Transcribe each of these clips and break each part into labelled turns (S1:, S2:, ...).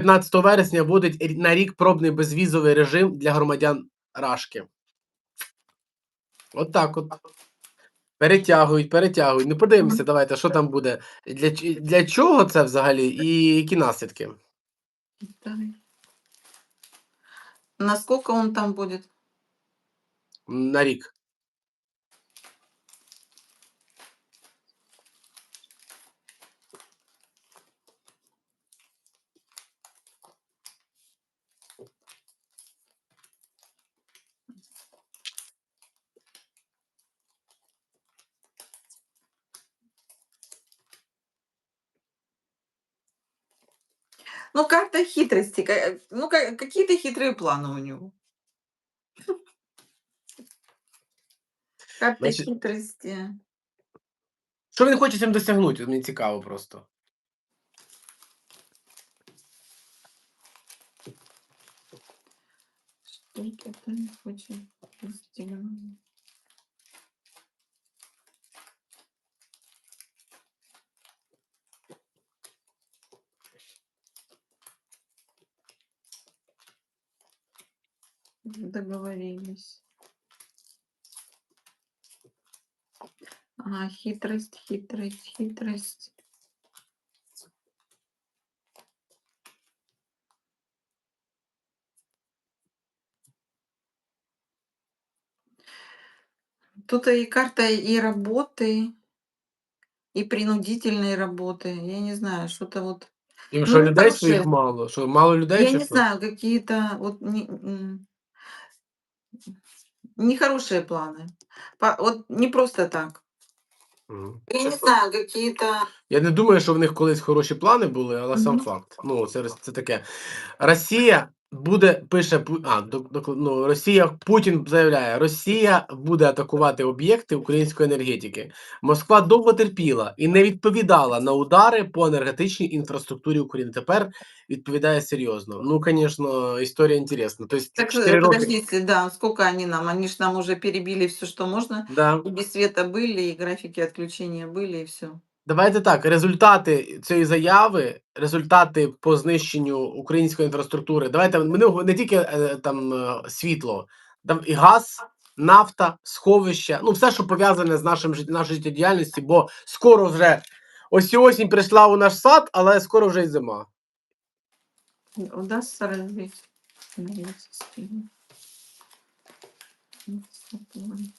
S1: 15 вересня вводить на рік пробний безвізовий режим для громадян Рашки. От так от. Перетягують, перетягують. Ну, подивимося, давайте, що там буде. Для, для чого це взагалі і які наслідки?
S2: Насколько он там будет?
S1: На рік.
S2: Ну, карта хитрости. ка- Ну, ка- какие-то хитрые планы у него. Карта
S1: Значит,
S2: хитрости.
S1: Що він хоче цим досягнути? От Мені цікаво просто.
S2: Что это не хочет Договорились. А, хитрость, хитрость, хитрость. Тут и карта и работы, и принудительной работы. Я не знаю, что-то вот.
S1: І
S2: Ну,
S1: що людей
S2: хороше.
S1: своїх мало? Що мало людей?
S2: Я не знаю, какие-то вот не, нехорошие планы. По- Вот не просто так.
S1: Мгм.
S2: Я не знаю, какие-то.
S1: Я не думаю, що в них колись хороші плани були, але сам
S2: Мгм.
S1: факт. Ну, це, це таке. Росія буде, пише, Пу- а, до, до, ну, Росія, Путін заявляє, Росія буде атакувати об'єкти української енергетики. Москва довго терпіла і не відповідала на удари по енергетичній інфраструктурі України. Тепер відповідає серйозно. Ну, звісно, історія інтересна. Тобто,
S2: Так,
S1: 4
S2: э,
S1: роки.
S2: подождите, да, сколько они нам? Они ж нам уже перебили все, что можно.
S1: Да.
S2: И без света были, и графики отключения были, и все.
S1: Давайте так, результати цієї заяви, результати по знищенню української інфраструктури. Давайте ми не, тільки е, там е, світло, там і газ, нафта, сховища, ну все, що пов'язане з нашим нашою життєдіяльністю, бо скоро вже ось осінь прийшла у наш сад, але скоро вже й зима.
S2: Развить энергетический. план.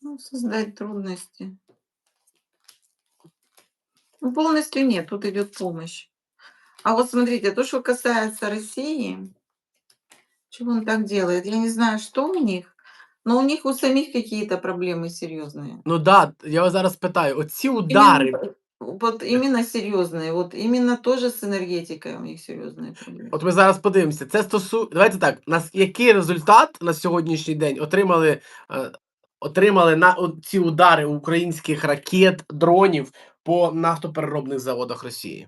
S2: Ну, создать трудности. Ну, полностью нет, тут идет помощь. А вот смотрите, то, что касается России, чего он так делает, я не знаю, что у них, но у них у самих какие-то проблемы серьезные.
S1: Ну да, я вас зараз питаю: оці удари,
S2: Именно, вот именно серьезные, вот именно тоже с энергетикой у них серьезные проблемы.
S1: От ми зараз подивимося. Це стосу... Давайте так. Нас який результат на сьогоднішній день отримали, е, отримали на ці удари українських ракет, дронів по нафтопереробних заводах Росії?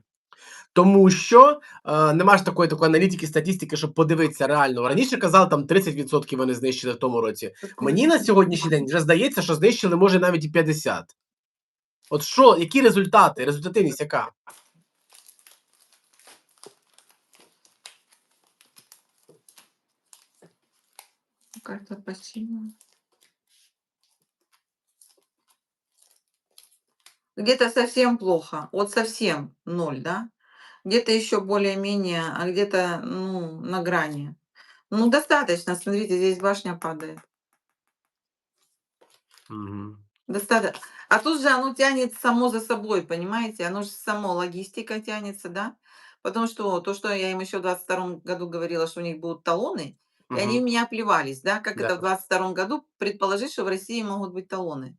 S1: Тому що е, нема ж такої такої аналітики, статистики, щоб подивитися реально. Раніше казали, там 30% вони знищили в тому році. Мені на сьогоднішній день вже здається, що знищили може навіть і 50. От що, які результати? Результативність яка?
S2: Карта пассива. Где-то совсем плохо, вот совсем ноль, да? Где-то еще более-менее, а где-то, ну, на грани. Ну, достаточно, смотрите, здесь башня падает.
S1: Угу.
S2: Достаточно. А тут же оно тянет само за собой, понимаете? Оно же само, логистика тянется, да? Потому что то, что я им еще в 22 году говорила, что у них будут талоны, и они меня плевались, да? Как
S1: Да.
S2: это в 22 году предположить, что в России могут быть талоны?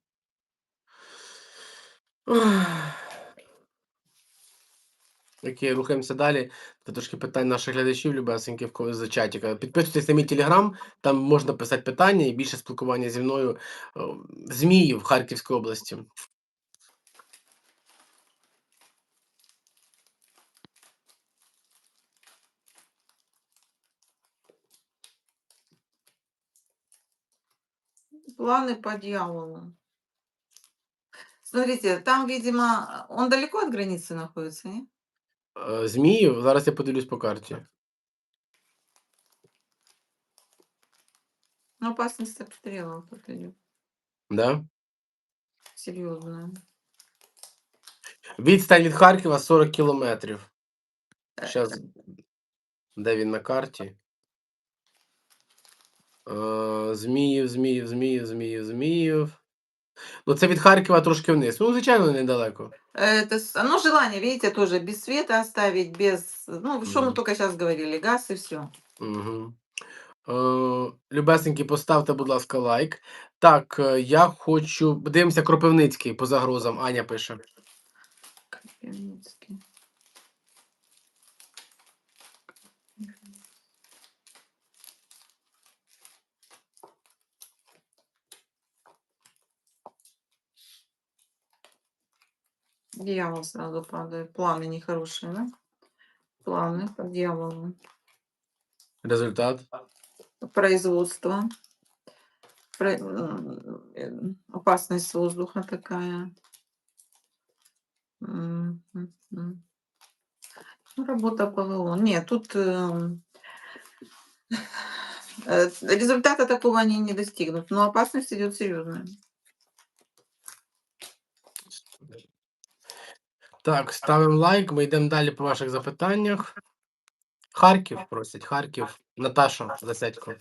S1: Окей, рухаємося далі. Це трошки питань наших глядачів, любесеньких в кого- з чатіка. Підписуйтесь на мій телеграм, там можна писати питання і більше спілкування зі мною. О, Зміїв в Харківській області.
S2: Планы по дьяволу. Смотрите, там, видимо, он далеко от границы находится, не?
S1: Е, Зміїв, зараз я подивлюсь по карті.
S2: Ну, опасность обстрела тут идет.
S1: Да?
S2: Серьезная.
S1: Відстань від Харкова 40 кілометрів.
S2: Е,
S1: Зараз, де він на карті? Е, Зміїв, Зміїв, Зміїв, Зміїв, Зміїв. Ну, це від Харкова трошки вниз. Ну, звичайно, недалеко.
S2: Это, с- ну, желание, видите, тоже без света оставить, без, ну, что мы
S1: Мгм.
S2: только сейчас говорили, газ и все.
S1: Угу. Е, любесенькі, поставте, будь ласка, лайк. Так, е, я хочу. Дивимося Кропивницький по загрозам. Аня пише.
S2: Дьявол сразу падает. Планы нехорошие, да? Планы по дьяволу.
S1: Результат.
S2: Производство. Про- м, э, Опасность воздуха такая. М, м, м. Ну, Работа ПВО. Нет, тут эм, э, результата такого они не достигнут, но опасность идет серьезная.
S1: Так, ставимо лайк. Ми йдемо далі по ваших запитаннях. Харків просять. Харків. Наташа Засядько.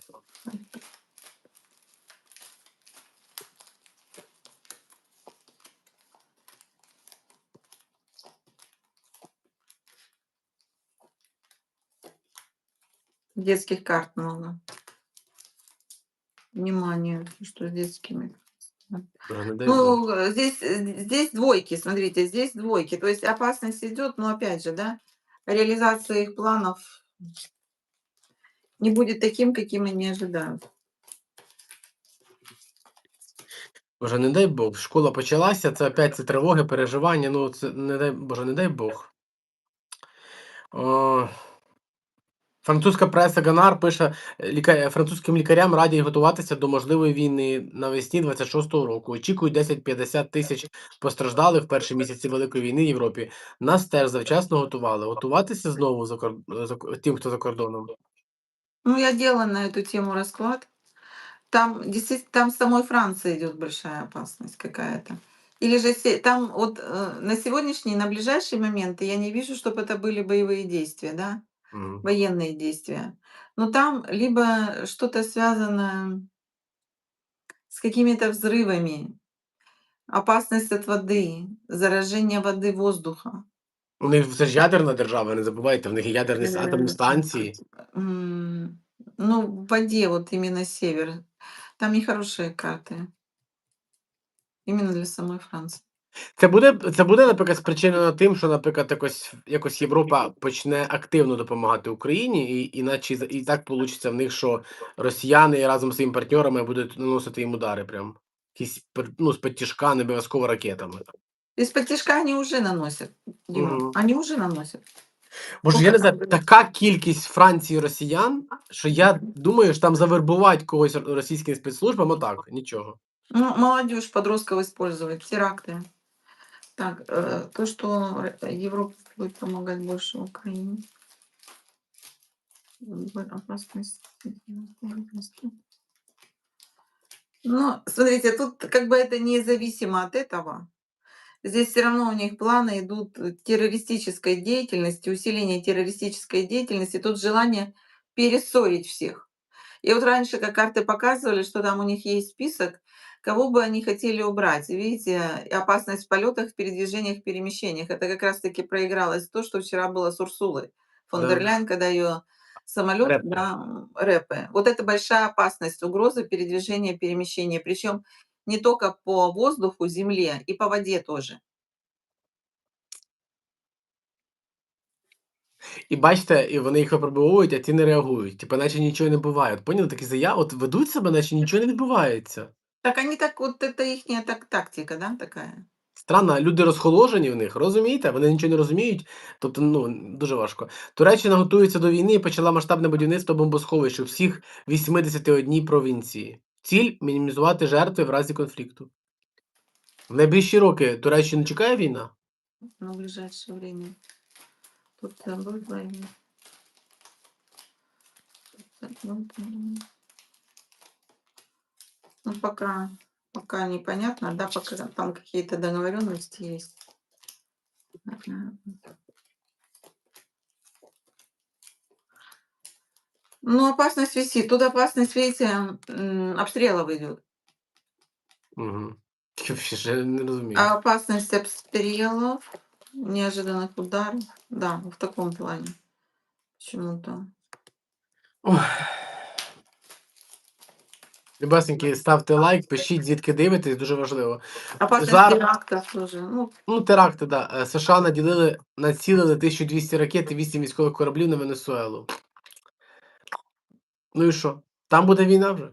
S2: Детских карт много. Внимание, что с детскими. Ну, э, здесь, э, здесь двойки, смотрите, здесь двойки. То есть опасность идет, но опять же, да, реализация их планов не будет таким, каким они ожидают.
S1: Боже, не дай Бог. Школа почалася, це опять це тривоги, переживання. Ну, це не дай Боже, не дай Бог. О, французька преса Ганар пише: ліка... французьким лікарям радять готуватися до можливої війни навесні 26-го року. Очікують 10-50 тисяч постраждалих в перші місяці Великої війни в Європі. Нас теж завчасно готували. Готуватися знову за, кор... за... ко- тим, хто за кордоном.
S2: Ну, я делала на эту тему расклад. Там действительно, там с самой Франции идет большая опасность какая-то. Или же се- там вот э, на сегодняшний, на ближайший момент я не вижу, чтобы это были боевые действия, да,
S1: Мгм.
S2: военные действия. Но там либо что-то связано с какими-то взрывами, опасность от воды, заражение воды воздуха.
S1: У них це ж ядерна держава, не забувайте, в них є ядерні с- атомні
S2: Э,
S1: станції.
S2: м, Ну, в воде вот именно север. Там нехорошие карты. Именно для самой Франции.
S1: Це буде, це буде, наприклад, спричинено тим, що, наприклад, якось, якось Європа почне активно допомагати Україні, і іначе і так вийде в них, що росіяни разом з своїми партнерами будуть наносити їм удари, прям якісь ну, з підтяжка, не обов'язково ракетами.
S2: Из-под тяжка они уже наносят, Дима.
S1: Мгм.
S2: Они уже наносят.
S1: Боже, я не знаю, така кількість Франції росіян, що я думаю, що там завербувати когось російським спецслужбам, отак, нічого.
S2: Ну, молодежь, подростков использовать, теракты. Так, э, то, что Р- Европа будет помогать больше Украине. Опасность. Ну, смотрите, тут как бы это независимо от этого. Здесь все равно у них планы идут э, террористической деятельности, усиление террористической деятельности, тут желание перессорить всех. И вот раньше, как карты показывали, что там у них есть список, кого бы они хотели убрать. И Видите, и опасность в полетах, в передвижениях, в перемещениях. Это как раз-таки проигралось то, что вчера было с Урсулой фон
S1: Да.
S2: дер Ляйен, когда ее самолет,
S1: Рэпы.
S2: да, м, рэпы. Вот это большая опасность, угроза передвижения, перемещения. Причем не только по воздуху, земле, и по воде тоже.
S1: І бачите, і вони їх випробовують, а ті не реагують. Типу, наче нічого не буває. От Поняли такі заяви? От ведуть себе, наче нічого не відбувається.
S2: Так они так, вот это их так, тактика, да, такая.
S1: Странно, люди розхоложені в них, розумієте? Вони нічого не розуміють. Тобто, ну дуже важко. Туреччина готується до війни і почала масштабне будівництво бомбосховищ у всіх 81 провінції. Ціль мінімізувати жертви в разі конфлікту. В найближчі роки Туреччину чекає війна?
S2: на ближайшее время. Тут будет война. Тут будет война. Ну, пока, пока непонятно, да, пока там какие-то договоренности есть. Ну, опасность висит. Тут опасность, видите, обстрелов идет.
S1: Угу. Ще не розумію.
S2: А опасность обстрелов, неожиданных ударов, да, в таком плане. Почему-то.
S1: Ой. Любесенькі, ставте лайк, пишіть, звідки дивитесь, дуже важливо.
S2: Опасность
S1: Зар-
S2: терактов тоже. Ну,
S1: Ну, теракти, да. Е, США наділили, націлили 1200 ракет і 8 військових кораблів на Венесуелу. Ну і що? Там буде війна вже?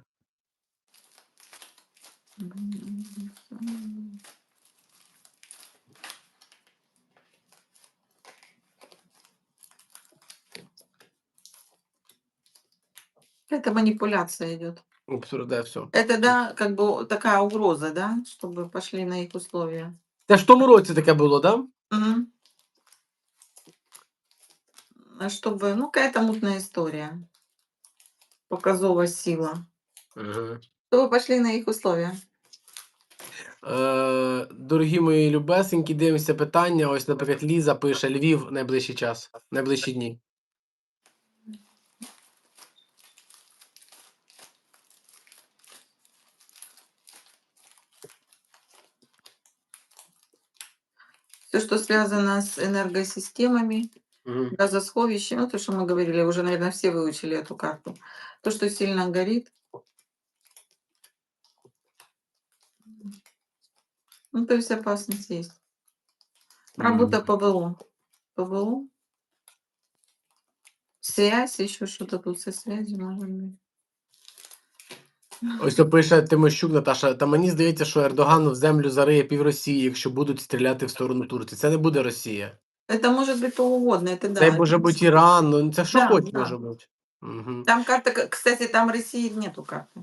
S2: это манипуляция идет.
S1: Абсурд, все.
S2: Это, да, как бы такая угроза, да, чтобы пошли на их условия.
S1: Те ж в тому році таке було, да?
S2: Мгм. А Чтобы, ну, какая-то мутная история. Показовая сила.
S1: Угу.
S2: Чтобы пошли на их условия.
S1: Е, дорогі мої любесенькі, дивимося питання. Ось, наприклад, Ліза пише Львів найближчий час, найближчі дні.
S2: Все, что связано с энергосистемами,
S1: Угу.
S2: газосховищем, ну, то, что мы говорили, уже, наверное, все выучили эту карту. То, что сильно горит. Ну, то есть опасность есть. Работа ПВО. ПВО. Связь, еще что-то тут со связью, может быть.
S1: Ось то пише Тимощук Наташа. Та мені здається, що Ердоган в землю зариє пів Росії, якщо будуть стріляти в сторону Турції. Це не буде Росія.
S2: Это может быть то угодно, это да.
S1: Це
S2: это
S1: може бути Іран, ну це що
S2: Да,
S1: хоч
S2: да.
S1: може бути. Угу.
S2: Там карта, к- кстати, там России нету карты.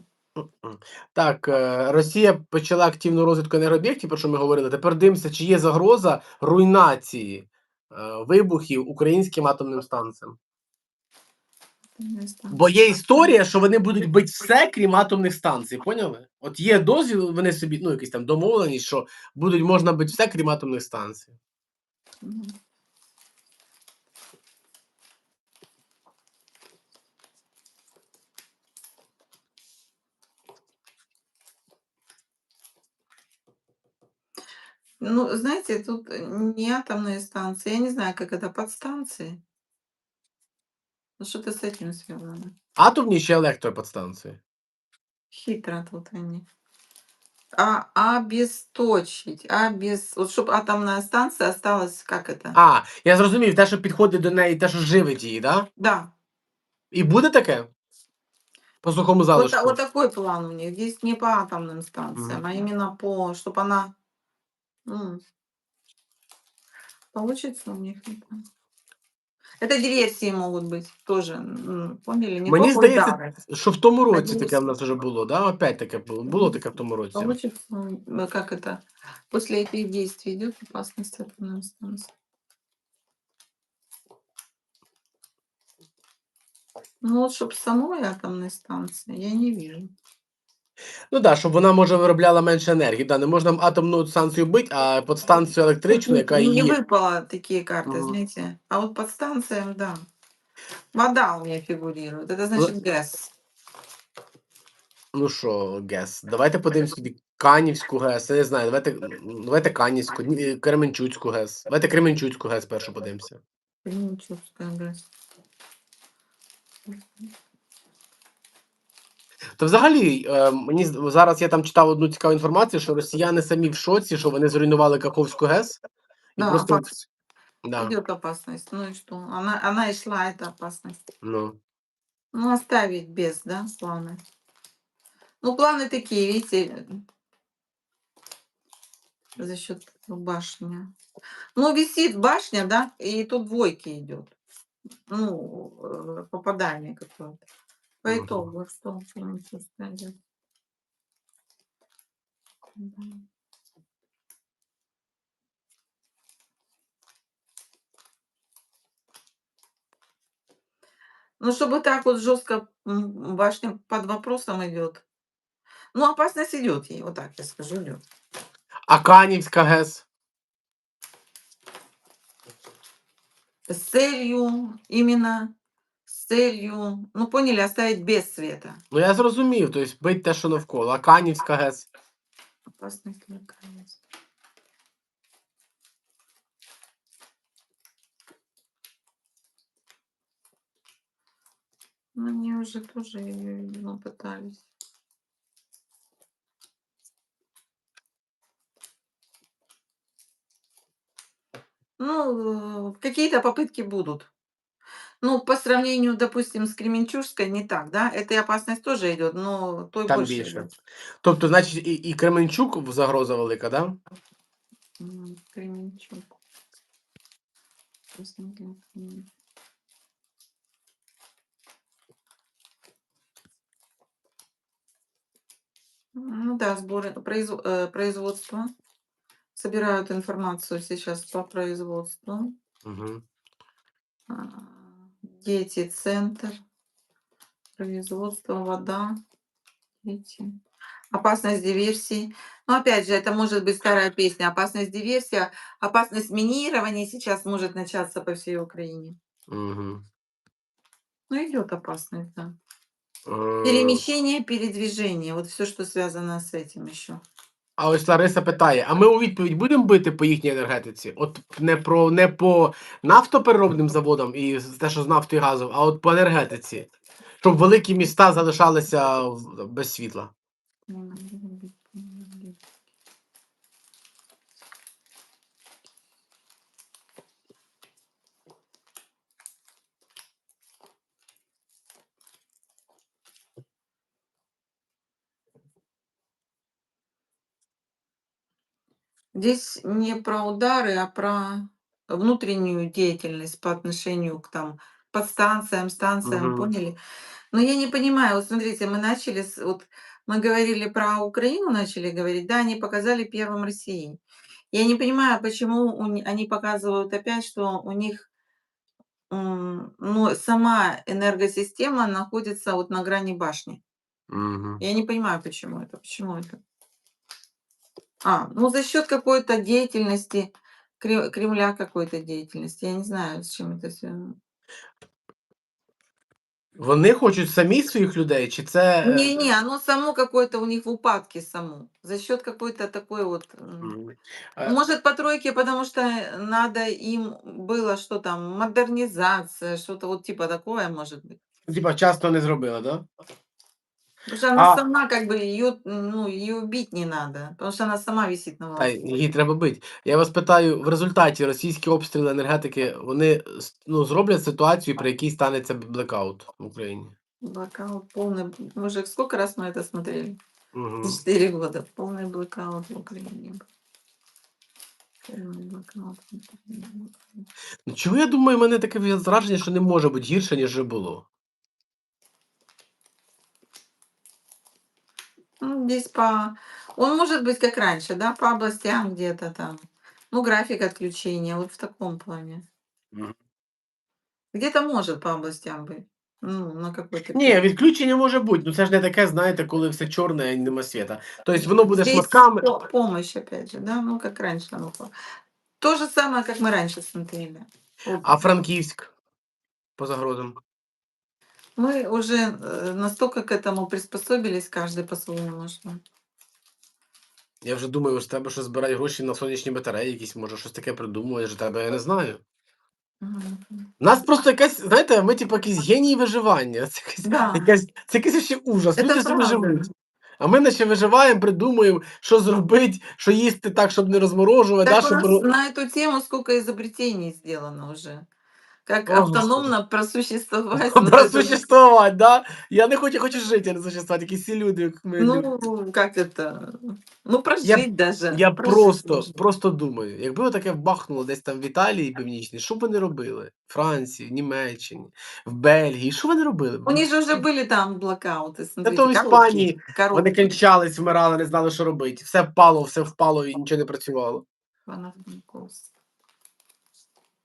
S1: Так, е, Росія почала активну розвитку енергооб'єктів, про що ми говорили. Тепер дивимося, чи є загроза руйнації е, вибухів українським атомним станціям. Бо є історія, що вони будуть бити все, крім атомних станцій. Поняли? От є дозвіл, вони собі, ну, якісь там домовленість, що будуть можна бити все, крім атомних станцій.
S2: Ну, знаете, тут не атомные станции. Я не знаю, как это, подстанции. Ну, что-то с этим связано.
S1: Атомні чи електроподстанції?
S2: Хитро тут они. А, обесточить, обес... Вот чтобы атомная станция осталась, как это?
S1: А, я зрозумів, те, що підходить до неї, те, що живить її, да?
S2: Да,
S1: І буде таке? По сухому
S2: вот,
S1: залишку.
S2: та- вот такой план у них. Здесь не по атомным станциям,
S1: Мгм.
S2: а именно по, чтобы она... м, Получится у них это. Это диверсии могут быть тоже. м, Поняли? Не
S1: Мені
S2: только
S1: здається,
S2: удары.
S1: що в тому році
S2: Одні
S1: таке в нас вже було, да? Опять таке було. Було таке в тому році.
S2: Получится, м, как это? После этих действий идет опасность атомной станции. Ну, вот, чтобы самой атомной станции я не вижу.
S1: Ну так, да, щоб вона може виробляла менше енергії. Да, не можна атомну станцію бити, а подстанцію електричну,
S2: Тут
S1: яка
S2: не
S1: її.
S2: выпало такие карты,
S1: Мгм.
S2: знаете. А вот под станциям, да. Вода у меня фигурирует. Это значит ГЭС.
S1: Ну що, ГЕС. Давайте подивимось тоді Канівську ГЕС. Я не знаю, давайте, давайте Канівську, ні, Кременчуцьку ГЕС. Давайте Кременчуцьку ГЕС першу подивимося.
S2: Кременчугская ГЭС.
S1: То взагалі, е, мені з- зараз я там читав одну цікаву інформацію, що росіяни самі в шоці, що вони зруйнували Каховську ГЕС. І
S2: Да,
S1: просто.
S2: опасность.
S1: Да,
S2: Идет опасность. Ну и что? Она, она и шла, эта опасность.
S1: ну.
S2: Ну, оставить без, да, планы. Ну, планы такие, видите, за счет башни. Ну, висит башня, да, и тут двойки идет. Ну, э, попадание какое-то. По итогу, что французская идет? Мгм. Ну, чтобы так вот жестко башня под вопросом идет. Ну, опасность идет ей, вот так я скажу, идет.
S1: А Канівська ГЕС?
S2: С целью, именно целью, ну, поняли, оставить без света.
S1: Ну я зрозумів, тобто бить те, що навколо. А Канівська ГЕС?
S2: Опасность для конец. Ну, они уже тоже её, видимо, пытались. Ну, э, какие-то попытки будут. Ну, по сравнению, допустим, с Кременчужской не так, да? Этой опасность тоже идет, но той
S1: Там
S2: больше
S1: більше.
S2: идет.
S1: Тобто, значить, і, і Кременчук в- загроза велика, да?
S2: М, Кременчуг. Опасность для Кремен- Ну да, сборы, произв- э, производство. Собирают информацию сейчас по производству.
S1: Угу.
S2: А, Дети, центр, производство, вода, дети. Опасность диверсии. Но опять же, это может быть старая песня. Опасность диверсия, опасность минирования сейчас может начаться по всей Украине.
S1: Угу.
S2: Ну, идет опасность, да.
S1: Е,
S2: Перемещение, передвижение. Вот все, что связано с этим еще.
S1: А ось Лариса питає: а ми у відповідь будемо бити по їхній енергетиці? От не про не по нафтопереробним заводам і те, що з нафтою і газом, а от по енергетиці, щоб великі міста залишалися без світла.
S2: Здесь не про удары, а про внутреннюю деятельность по отношению к там подстанциям, станциям,
S1: Мгм.
S2: поняли? Но я не понимаю, вот смотрите, мы начали с вот мы говорили про Украину, начали говорить, да, они показали первым России. Я не понимаю, почему они показывают опять, что у них, ну, сама энергосистема находится вот на грани башни.
S1: Угу.
S2: Я не понимаю, почему это, почему это. А, ну, за счет какой-то деятельности, Кре Кремля какой-то деятельности. Я не знаю, с чем это связано.
S1: Вони хочуть самі своїх людей, чи це. е,
S2: Не-не, оно само какое-то у них в упадке само. За счет какой-то такой вот... м,
S1: М. Е,
S2: Может, по тройке, потому что надо им было что там, модернизация, что-то вот типа такое, может быть.
S1: Типа часто не зробили, да?
S2: Потому что она
S1: А-
S2: сама как бы ее, ну, ее бить не надо, потому что она сама висит на
S1: Та
S2: волоске.
S1: її треба бити. Я вас питаю, в результаті російські обстріли енергетики вони с- ну, зроблять ситуацію, при якій станеться блекаут в Україні.
S2: Блокаут полный. Мы уже сколько раз мы это смотрели?
S1: Угу.
S2: Четыре года. Полный блокаут в Украине. был. Полный блокаут в Украине был.
S1: Ну, чого я думаю, в мене таке враження, що не може бути гірше, ніж вже було.
S2: здесь по... Он может быть как раньше, да, по областям где-то там. Ну, график отключения, вот в таком плане.
S1: Мгм.
S2: Где-то может по областям быть. Ну, на какой-то...
S1: Ні,
S2: период.
S1: відключення може бути. Ну це ж не таке, знаєте, коли все чорне і нема світа. Тобто воно буде
S2: Здесь
S1: шматками.
S2: по- помощь, опять же, да, ну, как раньше. оно было. То же самое, как мы раньше смотрели. Вот.
S1: А Франківськ по загрозам.
S2: Мы уже э, настолько к этому приспособились, каждый по-своему, что...
S1: Я вже думаю, з тебе що збирати гроші на сонячні батареї, якісь, може, щось таке придумуєш, а тебе я не знаю.
S2: Мгм.
S1: У нас просто якась, знаєте, ми типу якісь генії виживання. Це якась,
S2: Да.
S1: якась, це якийсь ще ужас.
S2: Це
S1: Люди собі
S2: правда.
S1: живуть. А ми наче виживаємо, придумуємо, що зробити, що їсти так, щоб не розморожувати, да,
S2: Так у
S1: щоб
S2: нас
S1: ро-
S2: на эту тему сколько изобретений сделано уже. Как
S1: О, Господи.
S2: автономно просуществовать. вот это вот.
S1: Просуществувати, да? Я не хочу, я хочу жити, а не существувати. Якісь всі люди, як ми. люди.
S2: Ну, как это? Ну, прожить даже.
S1: Я
S2: прожить
S1: просто,
S2: можно.
S1: просто думаю, якби таке вбахнуло десь там в Італії Північній, що б вони робили? Франції, Німеччині, в Бельгії, що вони робили?
S2: У них же уже были там блокауты, смотрите,
S1: то в
S2: коробки,
S1: Іспанії Вони
S2: коробки.
S1: кінчались, вмирали, не знали, що робити. Все впало, все впало і нічого не працювало.
S2: Ивано-Франковск.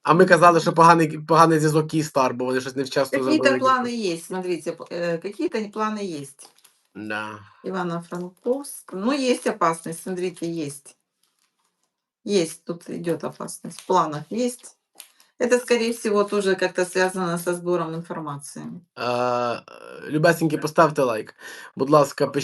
S1: А ми казали, що поганий, поганий зв'язок Київстар, бо вони щось невчасно
S2: Какие-то
S1: зробили.
S2: планы есть, смотрите, э, какие-то планы есть.
S1: Да.
S2: Ивано-Франковск. Ну, есть опасность, смотрите, есть. Есть, тут идет опасность. В планах есть. Это, скорее всего, тоже как-то связано со сбором информации.
S1: Е, Любесеньки, поставте лайк. Будь ласка,